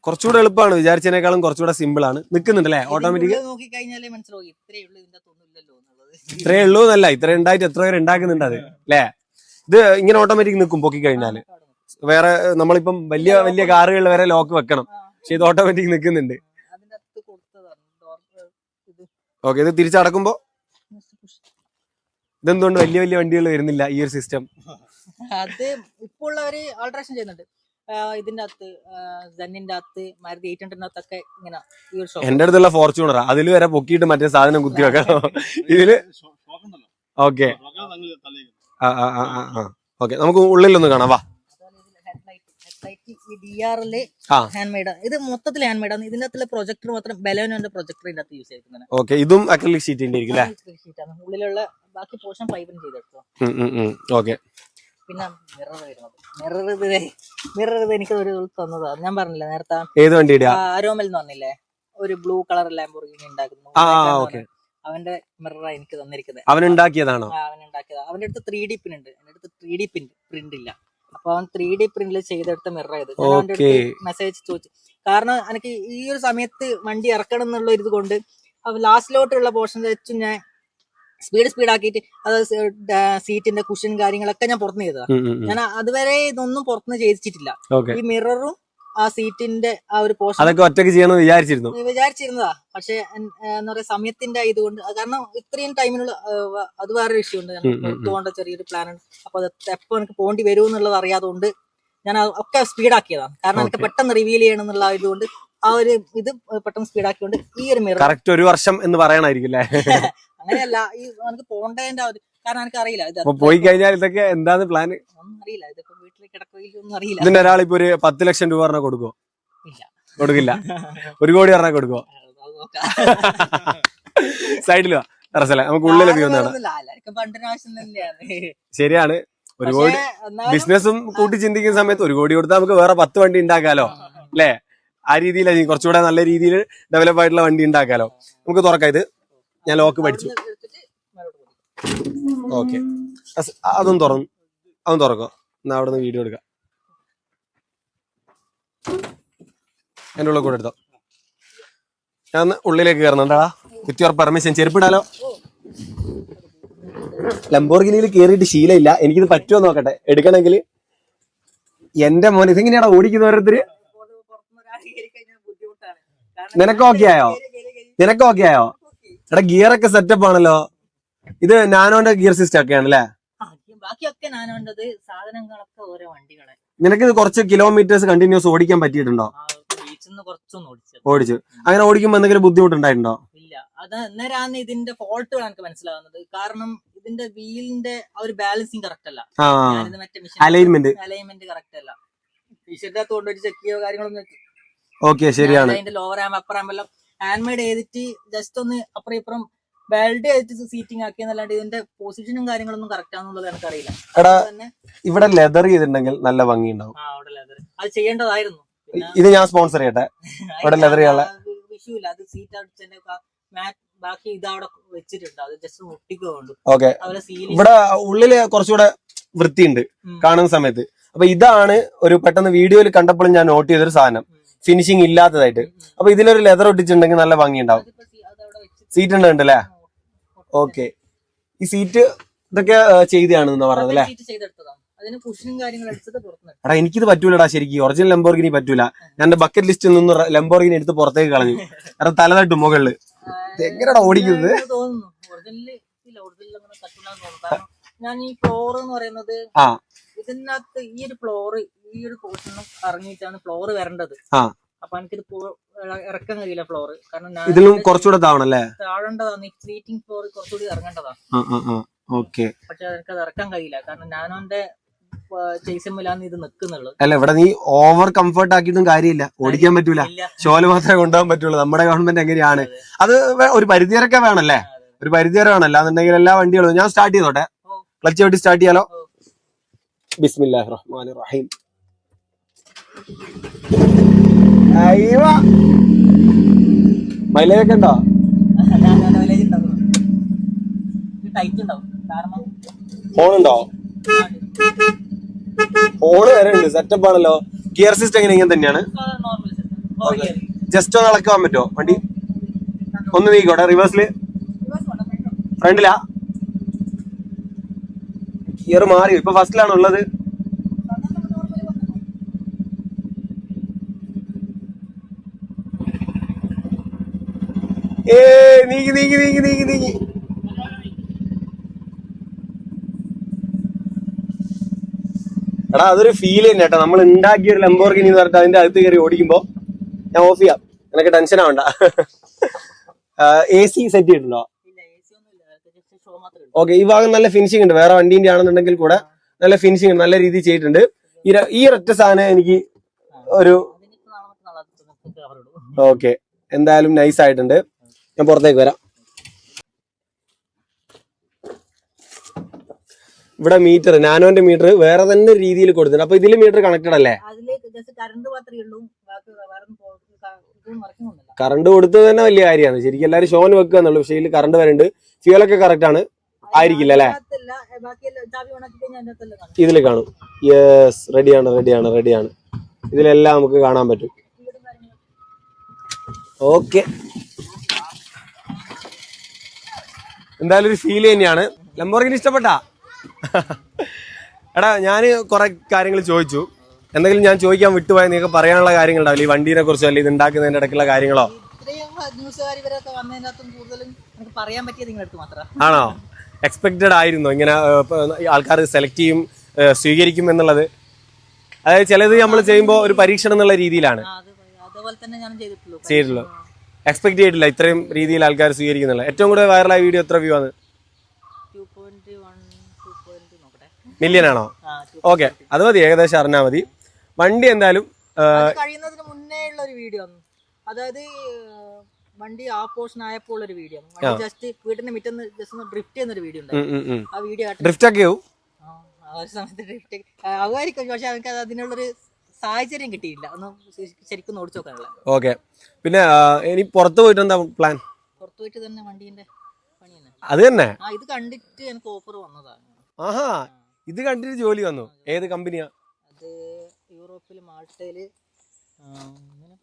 A: കുറച്ചുകൂടെ എളുപ്പമാണ് വിചാരിച്ചതിനേക്കാളും കുറച്ചുകൂടെ സിമ്പിൾ ആണ്. നിൽക്കുന്നുണ്ട് അല്ലേ ഓട്ടോമാറ്റിക്
B: മനസ്സിലാവും ഇത്രയേ ഉള്ളൂ ഇതിന്റെ ഒന്നുമില്ലല്ലോ
A: എന്നല്ല ഇത്ര ഉണ്ടായിട്ട് എത്ര പേര് ഉണ്ടാക്കുന്നുണ്ട് അത് അല്ലേ? ഇത് ഇങ്ങനെ ഓട്ടോമാറ്റിക് നിൽക്കും പൊക്കി
B: കഴിഞ്ഞാൽ.
A: വേറെ നമ്മളിപ്പം വലിയ വലിയ കാറുകളിൽ വരെ ലോക്ക് വെക്കണം. പക്ഷെ ഇത് ഓട്ടോമാറ്റിക് നിൽക്കുന്നുണ്ട്. ഓക്കെ ഇത്. തിരിച്ചടക്കുമ്പോ? ഇതെന്തുകൊണ്ട് വലിയ വലിയ വണ്ടികൾ വരുന്നില്ല ഈ ഒരു സിസ്റ്റം
B: അത് ഇപ്പോൾ ഉള്ളവര് ആൾട്രേഷൻ ചെയ്യുന്നുണ്ട്. ഇതിന്റെ അകത്ത് ജന്നിന്റെ അകത്ത് മാരുതി എയ്റ്റ് ഹൺഡ്രഡിന്റെ അകത്തൊക്കെ ഇങ്ങനെ ഈ ഒരു ഷോപ്പ്
A: എന്റെ അടുത്തുള്ള ഫോർച്യൂണർ അതിൽ വരെ പൊക്കിയിട്ട് മറ്റേ സാധനം കുത്തി വെക്കാം *laughs*
C: ഇതിൽ
A: ഓക്കെ. ഓക്കെ. നമുക്ക് ഉള്ളിലൊന്ന് കാണാം. വാ.
B: ഹാൻഡ് മെയ്ഡ് ഇത് മൊത്തത്തിൽ ഹാൻഡ് മെയ്ഡ് ആണ്. ഇതിന്റെ അകത്തുള്ള പ്രൊജക്ടർ മാത്രം ബലോനോന്റെ പ്രൊജക്ടർ അകത്ത് യൂസ് ചെയ്തിരിക്കുന്നത്
A: ഓക്കെ. ഇതും അക്രലിക് ഷീറ്റിന്റെ അല്ലേ?
B: ഉള്ളിലുള്ള ബാക്കി പോർഷൻ ഫൈബറും ചെയ്തെടുത്തോ
A: ഓക്കെ.
B: പിന്നെ മിറർ വരുന്നത്. മിറർ ഇത് മിറർ ഇത് എനിക്ക് ഒരു തന്നതാ. ഞാൻ പറഞ്ഞില്ല നേരത്തെ?
A: ഏത് വണ്ടി
B: ആരോമൽ എന്ന് പറഞ്ഞില്ലേ? ഒരു ബ്ലൂ കളർ ലാംബോർഗിനി ഉണ്ടാക്കുന്നു. അവന്റെ മിററാ എനിക്ക് തന്നിരിക്കുന്നത്
A: അവൻ ഉണ്ടാക്കിയതാണോ?
B: അവൻ ഉണ്ടാക്കിയതാ. അവന്റെ അടുത്ത് ത്രീ ഡി പിൻ ഉണ്ട്. എന്റെ അടുത്ത് ത്രീ ഡി പിൻ പ്രിന്റ് ഇല്ല. അപ്പൊ അവൻ ത്രീ ഡി പ്രിന്റിൽ ചെയ്തെടുത്ത മിറർ ആയത് ഞാൻ അവന്റെ അടുത്ത് മെസ്സേജ് ചോദിച്ചു. കാരണം എനിക്ക് ഈ ഒരു സമയത്ത് വണ്ടി ഇറക്കണം എന്നുള്ള ഇത് കൊണ്ട് ലാസ്റ്റിലോട്ടുള്ള പോർഷൻ വെച്ച് ഞാൻ സ്പീഡ് സ്പീഡ് ആക്കിയിട്ട് അത് സീറ്റിന്റെ കുഷൻ കാര്യങ്ങളൊക്കെ ഞാൻ പുറത്തുനിന്ന് ചെയ്തതാണ് ഞാൻ അതുവരെ ഇതൊന്നും പുറത്തുനിന്ന്
A: ചെയ്തിട്ടില്ല.
B: ഈ മിററും ആ സീറ്റിന്റെ ആ ഒരു പോർഷൻ
A: അതൊക്കെ ഒറ്റയ്ക്ക് ചെയ്യണമെന്ന് വിചാരിച്ചിരുന്നു.
B: വിചാരിച്ചിരുന്നതാ. പക്ഷെ എന്താ പറയാ സമയത്തിന്റെ ഇതുകൊണ്ട് കാരണം ഇത്രയും ടൈമിനുള്ള അത് വേറെ ഇഷ്യൂ ഉണ്ട്. പോകേണ്ട ചെറിയൊരു പ്ലാൻ ഉണ്ട്. അപ്പൊ അത് എപ്പോ എനിക്ക് പോകേണ്ടി വരും എന്നുള്ളത് അറിയാതുകൊണ്ട് ഞാൻ ഒക്കെ സ്പീഡാക്കിയതാണ് കാരണം എനിക്ക് പെട്ടെന്ന് റിവീൽ ചെയ്യണം എന്നുള്ള ഇതുകൊണ്ട് ആ ഒരു ഇത് പെട്ടെന്ന് സ്പീഡാക്കിയോണ്ട് ഈ ഒരു മിറർ
A: കറക്റ്റ് ഒരു വർഷം എന്ന് പറയണായിരിക്കും അല്ലേ? *laughs*
B: അങ്ങനെയല്ല ഈ നമുക്ക് പോണ്ടേന്റെ ഒരു കാരണം എനിക്ക് അറിയില്ല ഇത്
A: അപ്പൊ പോയി കഴിഞ്ഞാൽ ഇതൊക്കെ എന്താണ് പ്ലാൻ
B: ഒന്നും അറിയില്ല ഇതിപ്പോ വീട്ടിൽ കിടക്കുകയില്ലൊന്നും അറിയില്ല.
A: ഇതിന്റെ ഒരാൾ ഇപ്പൊ ഒരു പത്ത് ലക്ഷം രൂപ പറഞ്ഞാൽ കൊടുക്കോ?
B: ഇല്ല.
A: കൊടുക്കില്ല. *laughs* ഒരു കോടി പറഞ്ഞാൽ കൊടുക്കോ?
B: അത് നോക്കാം. *laughs*
A: സൈഡിലോ നമുക്ക് ഉള്ളിലൊക്കെ
B: ആരും
A: ഒന്നാണ്.
B: എല്ലാവർക്കും ആവശ്യം തന്നെയാണ്.
A: ശരിയാണ്. ഒരു കോടി
B: പക്ഷേ എന്നാലും
A: ബിസിനസ്സും കൂട്ടി ചിന്തിക്കുന്ന സമയത്ത് ഒരു കോടി കൊടുത്താൽ നമുക്ക് വേറെ പത്ത് വണ്ടി ഉണ്ടാക്കാലോ? അല്ലേ? ആ രീതിയിലാണ് കുറച്ചുകൂടെ നല്ല രീതിയിൽ ഡെവലപ്പ് ആയിട്ടുള്ള വണ്ടി ഉണ്ടാക്കാലോ? നമുക്ക് തുറക്കാം ഇത്. ഞാൻ ലോക്ക് പഠിച്ചു. ഓക്കെ അതും തുറന്നു. അതും തുറക്കോ. എന്നാ അവിടെ നിന്ന് വീഡിയോ എടുക്കാം. എന്റെ ഉള്ളിൽ കൂടെ എടുത്തോ. ഞാൻ ഉള്ളിലേക്ക് കയറുന്നുണ്ടാ വിത്ത് യുവർ പെർമിഷൻ ചെരുപ്പിടാലോ? ലംബോർഗിനിയിൽ കയറിയിട്ട് ശീലമില്ല. എനിക്കിത് പറ്റുമോ നോക്കട്ടെ. എടുക്കണമെങ്കിൽ എന്റെ മോൻ ഇതെങ്ങനെയാടാ ഓടിക്കുന്ന ഓരോരുത്തര്? നിനക്ക് ഓക്കെ ആയോ? നിനക്ക് ഓക്കെ ആയോ. എടാ ഗിയർ ഒക്കെ സെറ്റപ്പ് ആണല്ലോ. ഇത് നാനോന്റെ ഗിയർ സിസ്റ്റം ഒക്കെ ആണല്ലേ?
B: ബാക്കിയൊക്കെ ഞാൻ കണ്ടത് സാധനങ്ങളൊക്കെ ഓരോ വണ്ടികളെ.
A: നിനക്ക് ഇത് കുറച്ച് കിലോമീറ്റേഴ്സ് കണ്ടിന്യൂസ് ഓടിക്കാൻ പറ്റിയിട്ടുണ്ടോ? ഓടിച്ചു. അങ്ങനെ ഓടിക്കുമ്പോ എന്തെങ്കിലും ബുദ്ധിമുട്ടുണ്ടായിട്ടുണ്ടോ?
B: ഇല്ല. അത് അന്നേരാന്ന് ഇതിന്റെ ഫോൾട്ട് എനിക്ക് മനസ്സിലാവുന്നത്. കാരണം ഇതിന്റെ വീലിന്റെ ആ ഒരു ബാലൻസിങ് കറക്റ്റ് അല്ല.
A: അലൈൻമെന്റ്
B: അലൈൻമെന്റ് കറക്റ്റ് അല്ല. ടീഷർട്ട് അകത്ത് കൊണ്ടുപോയി ചെക്ക് ചെയ്യോ കാര്യങ്ങളൊന്നും
A: ഓക്കെ ശരിയാണ്.
B: അതിന്റെ ലോവർ ആം അപ്പർ ആം എല്ലാം ഹാൻഡ് മെയ്ഡ് ചെയ്തിട്ട് ജസ്റ്റ് ഒന്ന് അപ്പുറം ഇപ്പുറം വെൽഡ് ചെയ്തിട്ട് സീറ്റിംഗ് ആക്കി എന്നല്ലാണ്ട് ഇതിന്റെ പൊസിഷനും കാര്യങ്ങളൊന്നും കറക്റ്റ് ആണെന്നുള്ളത് എനിക്കറിയില്ല.
A: എടാ ഇവിടെ ലെതർ ചെയ്തിട്ടുണ്ടെങ്കിൽ നല്ല ഭംഗി ഉണ്ടാവും
B: ആ അവിടെ ലെതർ അത് ചെയ്യേണ്ടതായിരുന്നു.
A: ഇത് ഞാൻ സ്പോൺസർ ചെയ്യട്ടെ? *laughs* ഇവിടെ ലെതർ ചെയ്യാനുള്ള-
B: വിഷയമില്ല അത് സീറ്റ് അടിച്ചതിന്റെ മാറ്റ് ബാക്കി ഇത് അവിടെ വെച്ചിട്ടുണ്ട്. അത് ജസ്റ്റ്
A: ഓക്കെ
B: സീൽ
A: ഇവിടെ ഉള്ളിൽ കുറച്ചുകൂടെ വൃത്തിയുണ്ട്. കാണുന്ന സമയത്ത്. അപ്പൊ ഇതാണ് ഒരു പെട്ടെന്ന് വീഡിയോയിൽ കണ്ടപ്പോഴും ഞാൻ നോട്ട് ചെയ്തൊരു സാധനം. ഫിനിഷിങ് ഇല്ലാത്തതായിട്ട്. അപ്പൊ ഇതിലൊരു ലെതർ ഒട്ടിച്ചിട്ടുണ്ടെങ്കിൽ നല്ല ഭംഗി ഉണ്ടാവും സീറ്റ് ഉണ്ട് അല്ലേ ഓക്കെ ഈ സീറ്റ് ഇതൊക്കെ ചെയ്തതാണെന്ന് പറഞ്ഞത് അല്ലേ? എടാ എനിക്കിത് പറ്റൂലടാ ശരിക്കും. ഒറിജിനൽ ലംബോർഗിനി പറ്റൂല. ഞാൻ ബക്കറ്റ് ലിസ്റ്റിൽ നിന്ന് ലംബോർഗിനി എടുത്ത് പുറത്തേക്ക് കളഞ്ഞു. കാരണം തലതട്ടു മുകളിൽ. ഇത് എങ്ങനെയാടാ ഓടിക്കുന്നത്?
B: ഞാൻ ഈ ഫ്ലോർ എന്ന് പറയുന്നത്. ഇതിനകത്ത് ഈ ഒരു ഫ്ലോർ ഈ ഒരു പോർഷനും ഇറങ്ങിയിട്ടാണ് ഫ്ലോർ വരേണ്ടത്. അപ്പൊ എനിക്കിത് ഇറക്കാൻ കഴിയില്ല ഫ്ലോർ കാരണം
A: ഇതിലും കുറച്ചുകൂടെ താവണല്ലേ
B: താഴേണ്ടതാണ് ഈ സീറ്റിംഗ് ഫ്ലോർ കുറച്ചുകൂടി ഇറങ്ങേണ്ടതാണ്.
A: ഓക്കെ.
B: പക്ഷെ എനിക്കത് ഇറക്കാൻ കഴിയില്ല. കാരണം ഞാനോന്റെ
A: അല്ല ഇവിടെ നീ ഓവർ കംഫർട്ട് ആക്കിയിട്ടും കാര്യമില്ല. ഓടിക്കാൻ പറ്റൂല.
B: ചോല
A: ഷോൽ മാത്രമേ കൊണ്ടുപോകാൻ പറ്റുള്ളൂ. നമ്മുടെ ഗവൺമെന്റ് എങ്ങനെയാണ്? അത് ഒരു പരിധിവരൊക്കെ വേണല്ലേ
B: അതെ.
A: ഒരു പരിധിവരെ വേണല്ലോ അല്ലാന്നുണ്ടെങ്കിൽ എല്ലാ വണ്ടികളും. ഞാൻ സ്റ്റാർട്ട് ചെയ്തോട്ടെ. ക്ലച്ച് വെട്ടി സ്റ്റാർട്ട് ചെയ്യാലോ. ബിസ്മില്ലാഹി റഹ്മാൻ റഹീം. മൈലേജ് ഒക്കെ ഉണ്ടോ? ഫോണുണ്ടോ? ഫോണ് വരെ ഉണ്ട്. സെറ്റപ്പ് ആണല്ലോ. ഗിയർ സിസ്റ്റം എങ്ങനെ ഇങ്ങനെ തന്നെയാണ്. ജസ്റ്റ് ഒന്ന് ഇളക്കാൻ പറ്റുമോ? വണ്ടി? ഒന്ന് നീക്കോട്ടെ. റിവേഴ്സിൽ ഫ്രണ്ടിലാ ഗിയർ മാറി ഇപ്പൊ ഫസ്റ്റിലാണ് ഉള്ളത്? ഏ നീക്കി നീക്കി നീക്കി നീക്കി നീക്കി എടാ അതൊരു ഫീൽ തന്നെ കേട്ടോ. നമ്മൾ ഉണ്ടാക്കിയ ഒരു ലംബോർഗിനി എന്ന് പറഞ്ഞിട്ട് അതിന്റെ അകത്ത് കയറി ഓടിക്കുമ്പോ ഞാൻ ഓഫ് ചെയ്യാം. എനിക്ക് ടെൻഷൻ ആവണ്ട. എ സി സെറ്റ് ചെയ്തിട്ടുണ്ടോ ഓക്കെ ഈ ഭാഗം നല്ല ഫിനിഷിംഗ് ഉണ്ട്. വേറെ വണ്ടീന്റെ ആണെന്നുണ്ടെങ്കിൽ കൂടെ നല്ല ഫിനിഷിംഗ് നല്ല രീതിയിൽ ചെയ്തിട്ടുണ്ട്. ഈ ഒറ്റ സാധനം എനിക്ക് ഒരു ഓക്കെ എന്തായാലും നൈസ് ആയിട്ടുണ്ട്. ഞാൻ പുറത്തേക്ക് വരാം. ഇവിടെ മീറ്റർ നാനോന്റെ മീറ്റർ വേറെ തന്നെ രീതിയിൽ കൊടുത്തിട്ടുണ്ട്. അപ്പൊ ഇതിൽ മീറ്റർ കണക്റ്റഡ് അല്ലേ?
B: കറണ്ട്
A: കൊടുത്തത് തന്നെ വലിയ കാര്യമാണ്. ശരിക്കും എല്ലാവരും ഷോന് വെക്കുക എന്നുള്ളു. പക്ഷേ ഇതിൽ കറണ്ട് വരുന്നുണ്ട് ഫ്യൂലൊക്കെ കറക്റ്റ് ആണ്. ആയിരിക്കില്ല അല്ലേ? ഇതിൽ കാണും. യെസ് റെഡിയാണ് റെഡിയാണ് റെഡിയാണ് ഇതിലെല്ലാം നമുക്ക് കാണാൻ പറ്റും. ഓക്കെ എന്തായാലും ഒരു ഫീൽ തന്നെയാണ്. ലംബോർഗിനി ഇഷ്ടപ്പെട്ടാ? എടാ ഞാൻ കുറെ കാര്യങ്ങൾ ചോദിച്ചു. എന്തെങ്കിലും ഞാൻ ചോദിക്കാൻ വിട്ടുപോയാൽ നിങ്ങൾക്ക് പറയാനുള്ള കാര്യങ്ങൾ ഉണ്ടാവില്ല ഈ വണ്ടീനെ കുറിച്ചോ അല്ലെങ്കിൽ ഇത് ഉണ്ടാക്കുന്നതിന്റെ ഇടയ്ക്കുള്ള കാര്യങ്ങളോ? ആണോ? എക്സ്പെക്റ്റഡ് ആയിരുന്നു. ഇങ്ങനെ ആൾക്കാർ സെലക്ട് ചെയ്യും സ്വീകരിക്കും എന്നുള്ളത്. അതായത് ചിലത് നമ്മൾ ചെയ്യുമ്പോൾ ഒരു പരീക്ഷണം എന്നുള്ള രീതിയിലാണ്.
B: ചെയ്തിട്ടുള്ളൂ.
A: എക്സ്പെക്ട് ചെയ്തിട്ടില്ല. ഇത്രയും രീതിയിൽ ആൾക്കാർ സ്വീകരിക്കുന്നില്ല ഏറ്റവും കൂടുതൽ വൈറലായ വീഡിയോ എത്ര വ്യൂ ആണ്? മില്യൺ ആണോ ഓക്കെ അത് മതി. ഏകദേശം അറിഞ്ഞാൽ മതി. വണ്ടി എന്തായാലും
B: അത് കഴിയുന്നതിന് മുന്നേ ഉള്ള ഒരു വീഡിയോ ആണ്. അതായത് വണ്ടി ആ പോർഷൻ ആയപ്പോൾ ഒരു വീഡിയോ ആണ്. വണ്ടി ജസ്റ്റ് വീടിന്റെ മുറ്റന്ന് ജസ്റ്റ് ഒന്ന് ഡ്രിഫ്റ്റ് ചെയ്യുന്ന ഒരു വീഡിയോ ഉണ്ടായി
A: ഉം, ഉം, ഉം.
B: ആ വീഡിയോ
A: ഡ്രിഫ്റ്റ് ഒക്കെ ആവും.
B: ആ, ഒരു സമയത്ത് ഡ്രിഫ്റ്റ് ആവുമായിരിക്കും പക്ഷെ അതിനുള്ളൊരു സാഹചര്യം കിട്ടിയില്ല ഒന്ന് ശരിക്കും ഓടിച്ചു നോക്കാനുള്ള.
A: ഓക്കെ. പിന്നെ ഇനി പുറത്ത് പോയിട്ട് എന്താ പ്ലാൻ
B: പുറത്തു പോയിട്ട് തന്നെ വണ്ടീന്റെ പണി തന്നെ
A: അത് തന്നെ?
B: ആ ഇത് കണ്ടിട്ട് എനിക്ക് ഓഫർ വന്നതാണ്.
A: ആഹാ. ഇത് കണ്ടിട്ട് ജോലി വന്നു? ഏത് കമ്പനിയാ?
B: അത് യൂറോപ്പിൽ മാൾട്ടയിൽ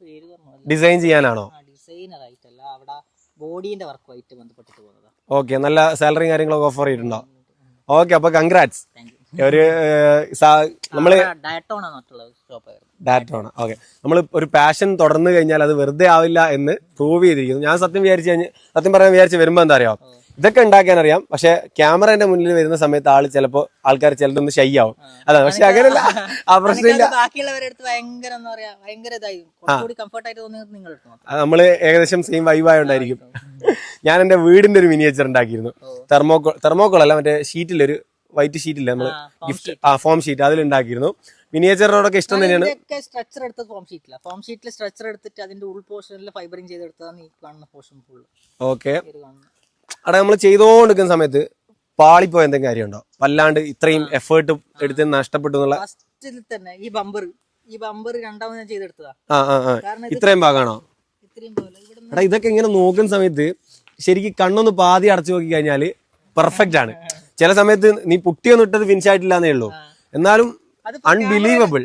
B: പേര് പറഞ്ഞു
A: ഡിസൈൻ ചെയ്യാനാണോ?
B: ഡിസൈനർ ആയിട്ടല്ല. അവിടെ ബോഡീന്റെ വർക്കുമായിട്ട് ബന്ധപ്പെട്ടിട്ട് പോകുന്നതാ
A: ഓക്കെ. നല്ല സാലറിയും കാര്യങ്ങളൊക്കെ ഓഫർ ചെയ്തിട്ടുണ്ടോ? ഓക്കെ. അപ്പൊ കൺഗ്രാറ്റ്സ്
B: താങ്ക് യു
A: ഒരു
B: നമ്മൾ
A: ഡാറ്റോണ് ഓക്കെ നമ്മൾ ഒരു പാഷൻ തുടർന്നു കഴിഞ്ഞാൽ അത് വെറുതെ ആവില്ല എന്ന് പ്രൂവ് ചെയ്തിരിക്കുന്നു. ഞാൻ സത്യം വിചാരിച്ചു കഴിഞ്ഞാൽ സത്യം പറയാൻ വിചാരിച്ച് വരുമ്പോ എന്താ അറിയാം ഇതൊക്കെ ഉണ്ടാക്കാൻ അറിയാം പക്ഷെ ക്യാമറന്റെ മുന്നിൽ വരുന്ന സമയത്ത് ആൾ ചിലപ്പോ ആൾക്കാർ ചിലതൊന്ന് ഷൈ ആവും അതാണ് പക്ഷെ അങ്ങനെയല്ല ആ പ്രശ്നമില്ല. അത് നമ്മൾ ഏകദേശം സെയിം വൈബായോണ്ടായിരിക്കും ഞാൻ എന്റെ വീടിന്റെ ഒരു മിനിയേച്ചർ ഉണ്ടാക്കിയിരുന്നു. തെർമോക്കോൾ തെർമോക്കോൾ അല്ല മറ്റേ ഷീറ്റിലൊരു വൈറ്റ് ഷീറ്റില്ല
B: നമ്മൾ? നമ്മൾ
A: ഗിഫ്റ്റ്. ആ ഫോം ഷീറ്റ് അതിലുണ്ടാക്കിയിരുന്നു. മിനിയേച്ചറിനോടൊക്കെ ഇഷ്ടം തന്നെയാണ്.
B: സ്ട്രക്ചർ എടുത്ത ഫോം ഷീറ്റില്ല ഫോം ഷീറ്റിൽ സ്ട്രക്ചർ എടുത്തിട്ട് അതിന്റെ ഉൾ പോർഷനിൽ ഫൈബറിങ് ചെയ്തെടുത്തതാണ് ഈ കാണുന്ന പോർഷൻ ഫുള്ള്
A: ഓക്കെ അവിടെ നമ്മൾ ചെയ്തോണ്ടിരിക്കുന്ന സമയത്ത് പാളിപ്പോയ എന്തെങ്കിലും കാര്യമുണ്ടോ? വല്ലാണ്ട് ഇത്രയും എഫേർട്ട് എടുത്ത് നഷ്ടപ്പെട്ടു എന്നുള്ള
B: ഫസ്റ്റിൽ തന്നെ ഈ ബമ്പർ ഈ ബമ്പർ രണ്ടാമത് ഞാൻ ചെയ്തെടുത്തതാ.
A: ആ ആ ഇത്രയും ഭാഗമാണോ?
B: ഇത്രയും
A: ഇതൊക്കെ ഇങ്ങനെ നോക്കുന്ന സമയത്ത് ശരിക്കും കണ്ണൊന്ന് പാതി അടച്ചു നോക്കി കഴിഞ്ഞാൽ പെർഫെക്റ്റ് ആണ്. *laughs* ചില സമയത്ത് നീ പുട്ടിയൊന്നും ഇട്ടത് ഫിനിഷ് ആയിട്ടില്ലാന്നേ ഉള്ളൂ. എന്നാലും അൺബിലീവബിൾ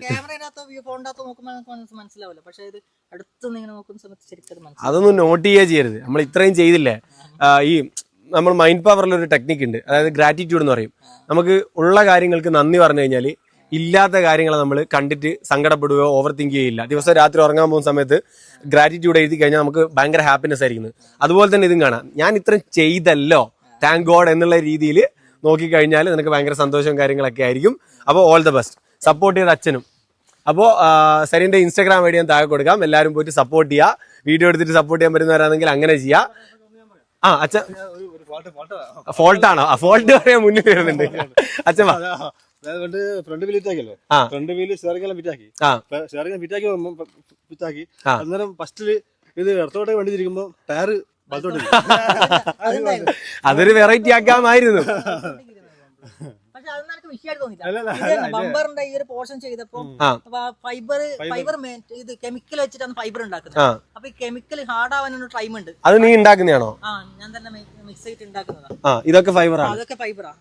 A: അതൊന്നും നോട്ട് ചെയ്യാ ചെയ്യരുത്. നമ്മൾ ഇത്രയും ചെയ്തില്ലേ? ഈ നമ്മൾ മൈൻഡ് പവറിൽ ഒരു ടെക്നിക്ക് ഉണ്ട്. അതായത് ഗ്രാറ്റിറ്റ്യൂഡ് എന്ന് പറയും. നമുക്ക് ഉള്ള കാര്യങ്ങൾക്ക് നന്ദി പറഞ്ഞു കഴിഞ്ഞാൽ ഇല്ലാത്ത കാര്യങ്ങളെ നമ്മൾ കണ്ടിട്ട് സങ്കടപ്പെടുകയോ ഓവർ തിങ്ക് ചെയ്യില്ല ദിവസം രാത്രി ഉറങ്ങാൻ പോകുന്ന സമയത്ത് ഗ്രാറ്റിറ്റ്യൂഡ് എഴുതി കഴിഞ്ഞാൽ നമുക്ക് ഭയങ്കര ഹാപ്പിനെസ് ആയിരിക്കുന്നത് അതുപോലെ തന്നെ ഇതും കാണാം. ഞാൻ ഇത്രയും ചെയ്തല്ലോ. താങ്ക് ഗോഡ് എന്നുള്ള രീതിയിൽ നോക്കിക്കഴിഞ്ഞാൽ നിനക്ക് ഭയങ്കര സന്തോഷവും കാര്യങ്ങളൊക്കെ ആയിരിക്കും. അപ്പോൾ ഓൾ ദ ബെസ്റ്റ് സപ്പോർട്ട് ചെയ്ത അച്ഛനും. അപ്പോൾ സരിന്റെ ഇൻസ്റ്റാഗ്രാം വഴി ഞാൻ താഴെ കൊടുക്കാം. എല്ലാവരും പോയിട്ട് സപ്പോർട്ട് ചെയ്യുക വീഡിയോ എടുത്തിട്ട് സപ്പോർട്ട് ചെയ്യാൻ പറ്റുന്നവരാണെങ്കിൽ അങ്ങനെ ചെയ്യാം. ആ അച്ഛൻ ഫോൾട്ടാണോ ആ ഫോൾട്ട് പറയാൻ മുന്നിൽ വരുന്നുണ്ട്. അച്ഛൻ
C: front
A: wheel
C: front wheel steering വിറ്റാക്കി വന്നപ്പം വിറ്റാക്കി
A: ആ.
C: അന്നേരം ഫസ്റ്റിൽ ഇത് ഇടത്തോട്ടേക്ക് വണ്ടി തിരിക്കുമ്പോ ടയർ *laughs*
A: അതൊരു വെറൈറ്റി ആക്കാമായിരുന്നു.
B: അതൊന്നും എനിക്ക് വിഷയമായിട്ട് തോന്നില്ല ബമ്പറിന്റെ ഈ ഒരു പോർഷൻ ചെയ്തപ്പോ. ഫൈബർ. ഫൈബർ ഇത് കെമിക്കൽ വെച്ചിട്ടാണ് ഫൈബർ ഉണ്ടാക്കുന്നത്. അപ്പൊ ഈ കെമിക്കൽ ഹാർഡ് ആവാനുള്ള ടൈം ഉണ്ട്.
A: അത് നീ ഉണ്ടാക്കുന്നതാണോ?
B: ആ ഞാൻ തന്നെ മിക്സ് ചെയ്തിട്ട്
A: ഉണ്ടാക്കുന്നതാണ് ഇതൊക്കെ ഫൈബറാണ്
B: അതൊക്കെ ഫൈബറാണ്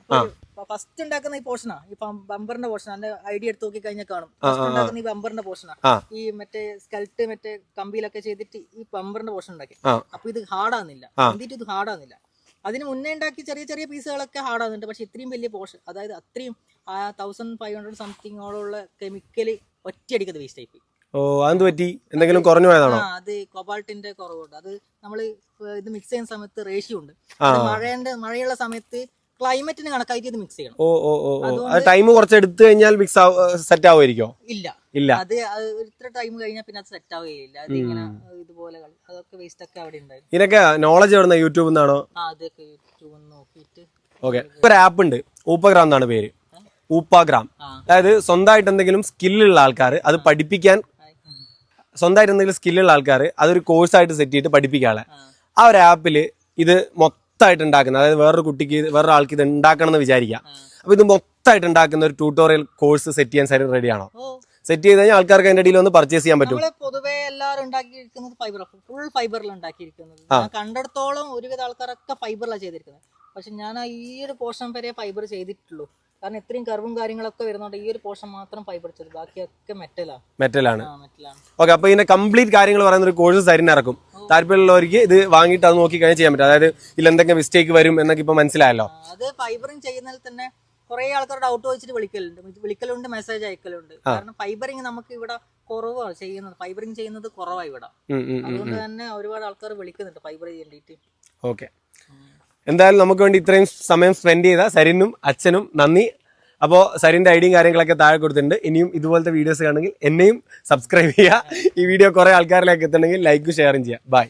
B: ഫസ്റ്റ് ഉണ്ടാക്കുന്ന ഈ പോർഷനാ ഈ ബമ്പറിന്റെ പോർഷൻ അതിന്റെ ഐഡിയ എടുത്ത് നോക്കി കഴിഞ്ഞാൽ കാണും. ഫസ്റ്റ് ഉണ്ടാക്കുന്ന ഈ ബമ്പറിന്റെ പോർഷനാ ഈ മറ്റേ സ്കൾട്ട് മറ്റേ കമ്പിയിലൊക്കെ ചെയ്തിട്ട് ഈ ബമ്പറിന്റെ പോർഷൻ ഉണ്ടാക്കി. അപ്പൊ ഇത് ഹാർഡ്
A: ആവുന്നില്ല.
B: എന്നിട്ട് ഇത് ഹാർഡാകുന്നില്ല അതിന് മുന്നേ ഉണ്ടാക്കി ചെറിയ ചെറിയ പീസുകളൊക്കെ ഹാർഡാകുന്നുണ്ട് പക്ഷെ ഇത്രയും വലിയ പോർഷൻ അതായത് അത്രയും ആ തൗസൻഡ് ഫൈവ് ഹൺഡ്രഡ് സംതിങ്ങോളമുള്ള കെമിക്കൽ ഒറ്റയടിക്കത് വേസ്റ്റ് ആയിപ്പോയി.
A: ഓ അത് പറ്റി? എന്തെങ്കിലും കുറഞ്ഞു പോയതാണോ?
B: അത് കൊബാൾട്ടിന്റെ കുറവുണ്ട്. അത് നമ്മൾ ഇത് മിക്സ് ചെയ്യുന്ന സമയത്ത് റേഷ്യോ ഉണ്ട്.
A: ആ.
B: മഴയുള്ള സമയത്ത് ക്ലൈമറ്റിന് കണക്കായിട്ട് ഇത് മിക്സ് ചെയ്യണം.
A: ഓ ഓ ഓ അത് ടൈം കുറച്ച് എടുത്തു കഴിഞ്ഞാൽ മിക്സ് സെറ്റ് ആവുമായിരിക്കോ?
B: ഇല്ല.
A: ഇല്ല.
B: അത് ഇത്ര ടൈം കഴിഞ്ഞാൽ പിന്നെ അത് സെറ്റ് ആവുകയില്ല. അത് ഇങ്ങനെ ഇതുപോലെ അതൊക്കെ വേസ്റ്റ് ഒക്കെ അവിടെ ഉണ്ടായി
A: ഇതിനൊക്കെ നോളജ് എവിടെ യൂട്യൂബിൽ നിന്നാണോ
B: ആ അതൊക്കെ യൂട്യൂബിൽ നോക്കിയിട്ട്
A: ഓക്കെ ഒരു ആപ്പ് ഉണ്ട്. ഊപ്പഗ്രാം എന്നാണ് പേര്. ഊപ്പാഗ്രാം. അതായത് സ്വന്തമായിട്ട് എന്തെങ്കിലും സ്കില്ലുള്ള ആൾക്കാർ അത് പഠിപ്പിക്കാൻ സ്വന്തമായിട്ട് എന്തെങ്കിലും സ്കില്ലുള്ള ആൾക്കാർ അതൊരു കോഴ്സായിട്ട് സെറ്റ് ചെയ്തിട്ട് പഠിപ്പിക്കാനുള്ള.
B: ആ.
A: ആ ഒരു ആപ്പിൽ ഇത് മൊത്തമായിട്ട് ഉണ്ടാക്കുന്ന അതായത് വേറൊരു കുട്ടിക്ക് വേറൊരു ആൾക്ക് ഇത് ഉണ്ടാക്കണം എന്ന് വിചാരിക്കാം. അപ്പൊ ഇത് മൊത്തമായിട്ട് ഉണ്ടാക്കുന്ന ഒരു ട്യൂട്ടോറിയൽ കോഴ്സ് സെറ്റ് ചെയ്യാൻ സൈഡ് റെഡിയാണോ
B: ആണോ?
A: സെറ്റ് ചെയ്ത് കഴിഞ്ഞാൽ ആൾക്കാർക്ക് അതിന്റെ ഇടയിൽ ഒന്ന് പർച്ചേസ് ചെയ്യാൻ പറ്റും.
B: പൊതുവെ എല്ലാവരും ഉണ്ടാക്കിയിരിക്കുന്നത് ഫൈബർ ഫുൾ ഫൈബറിൽ ഉണ്ടാക്കിയിരിക്കുന്നത്. കണ്ടിടത്തോളം ഒരുവിധ ആൾക്കാരൊക്കെ ഫൈബറിലാണ് ചെയ്തിരിക്കുന്നത്. പക്ഷെ ഞാൻ ഈ ഒരു പോർഷൻ വരെ ഫൈബർ ചെയ്തിട്ടുള്ളൂ. കാരണം ഇത്രയും കർവും കാര്യങ്ങളൊക്കെ വരുന്നുണ്ട് ഈ ഒരു പോർഷൻ മാത്രം ഫൈബർ ചെയ്തു ബാക്കിയൊക്കെ മെറ്റലാണ്
A: മെറ്റലാണ്
B: മെറ്റലാണ്
A: ഓക്കെ അപ്പൊ ഇതിന്റെ കംപ്ലീറ്റ് കാര്യങ്ങൾ പറയുന്ന ഒരു കോഴ്സ് സരിന് ഇറക്കും. താല്പര്യമുള്ളവർക്ക് ഇത് വാങ്ങിയിട്ട് അത് നോക്കി കഴിഞ്ഞാൽ ചെയ്യാൻ പറ്റും. അതായത് ഇതിൽ എന്തൊക്കെ മിസ്റ്റേക്ക് വരും എന്നൊക്കെ ഇപ്പൊ മനസ്സിലായല്ലോ.
B: അത് ഫൈബറിങ് ചെയ്യുന്നതിൽ തന്നെ കുറെ ആൾക്കാർ ഡൗട്ട് വെച്ചിട്ട് വിളിക്കലുണ്ട്. വിളിക്കലുണ്ട് മെസ്സേജ് അയക്കലുണ്ട്. കാരണം ഫൈബറിങ് നമുക്ക് ഇവിടെ കുറവാണ് ചെയ്യുന്നത്. ഫൈബറിങ് ചെയ്യുന്നത് കുറവാണ് ഇവിടെ. അതുകൊണ്ട് തന്നെ ഒരുപാട് ആൾക്കാർ വിളിക്കുന്നുണ്ട് ഫൈബർ ചെയ്യേണ്ടിട്ട്.
A: ഓക്കെ എന്തായാലും നമുക്ക് വേണ്ടി ഇത്രയും സമയം സ്പെൻഡ് ചെയ്ത സരിനും അച്ഛനും നന്ദി. അപ്പോൾ സരിന്റെ ഐഡിയും കാര്യങ്ങളൊക്കെ താഴെ കൊടുത്തിട്ടുണ്ട്. ഇനിയും ഇതുപോലത്തെ വീഡിയോസ് കാണുമെങ്കിൽ എന്നെയും സബ്സ്ക്രൈബ് ചെയ്യുക. ഈ വീഡിയോ കുറേ ആൾക്കാരിലേക്ക് എത്തണമെങ്കിൽ ലൈക്കും ഷെയറും ചെയ്യുക. ബൈ